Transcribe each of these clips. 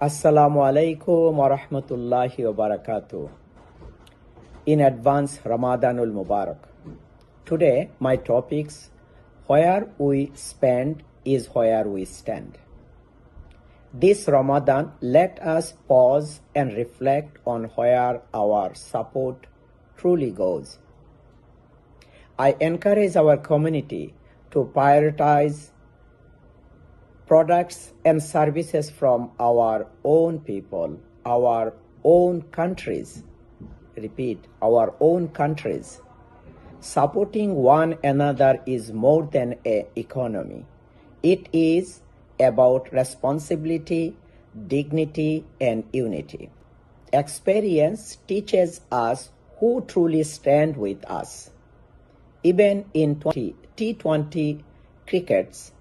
Assalamu alaikum wa rahmatullahi wa barakatuh. In advance, Ramadanul Mubarak. Today, my topics Where we spend is where we stand. This Ramadan, let us pause and reflect on where our support truly goes. I encourage our community to prioritize products and services from our own people, our own countries. Repeat, our own countries. Supporting one another is more than an economy. It is about responsibility, dignity, and unity. Experience teaches us who truly stand with us. Even in 20, T20 crickets,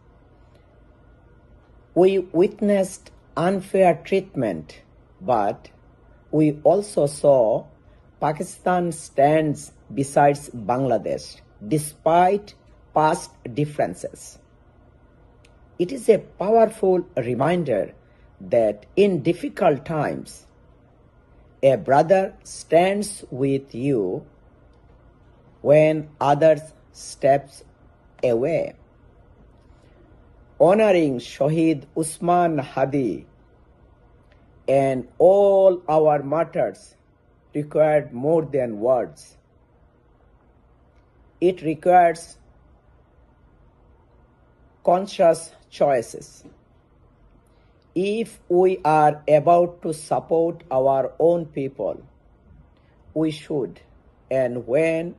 we witnessed unfair treatment, but we also saw Pakistan stands besides Bangladesh despite past differences. It is a powerful reminder that in difficult times, a brother stands with you when others steps away. Honoring Shahid Usman Hadi and all our martyrs required more than words. It requires conscious choices. If we are about to support our own people, we should, and when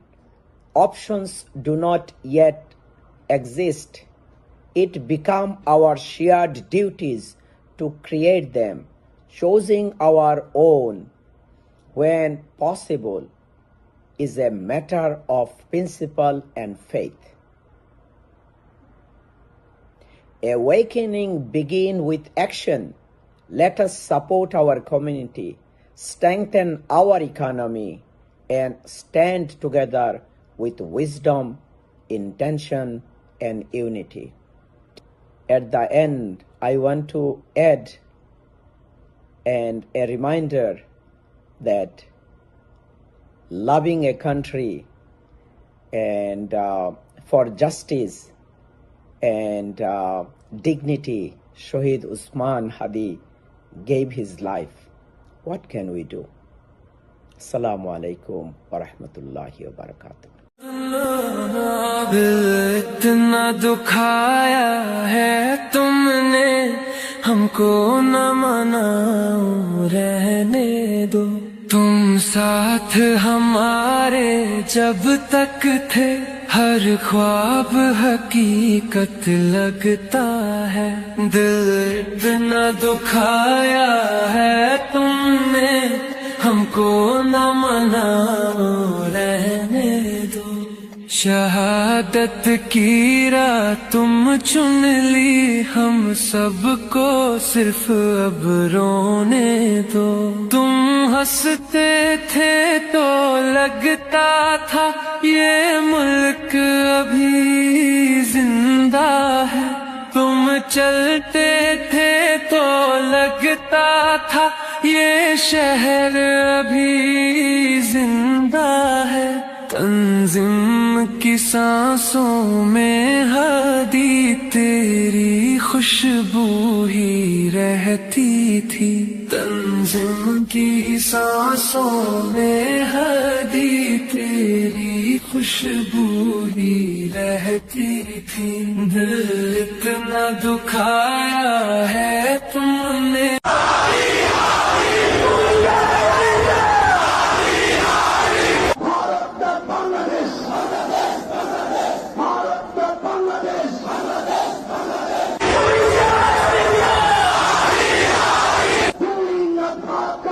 options do not yet exist, it become our shared duties to create them, choosing our own when possible is a matter of principle and faith. Awakening begin with action. Let us support our community, strengthen our economy, and stand together with wisdom, intention, and unity. At the end, I want to add and a reminder that loving a country and uh, for justice and uh, dignity, Shahid Usman Hadi gave his life. What can we do? Assalamu alaikum wa rahmatullahi wa barakatuh. دل اتنا دکھایا ہے تم نے ہم کو نہ مناؤ رہنے دو۔ تم ساتھ ہمارے جب تک تھے، ہر خواب حقیقت لگتا ہے۔ دل اتنا دکھایا ہے تم نے ہم کو نہ مناؤ رہنے شہادت کی راہ تم چن لی، ہم سب کو صرف اب رونے دو۔ تم ہستے تھے تو لگتا تھا، یہ ملک ابھی زندہ ہے۔ تم چلتے تھے تو لگتا تھا، یہ شہر ابھی زندہ ہے۔ تنظیم کی سانسوں میں ہادی تیری خوشبو ہی رہتی تھی۔ تنظیم کی سانسوں میں ہادی تیری خوشبو ہی رہتی تھی۔ دل اتنا دکھایا ہے تم نے۔ God.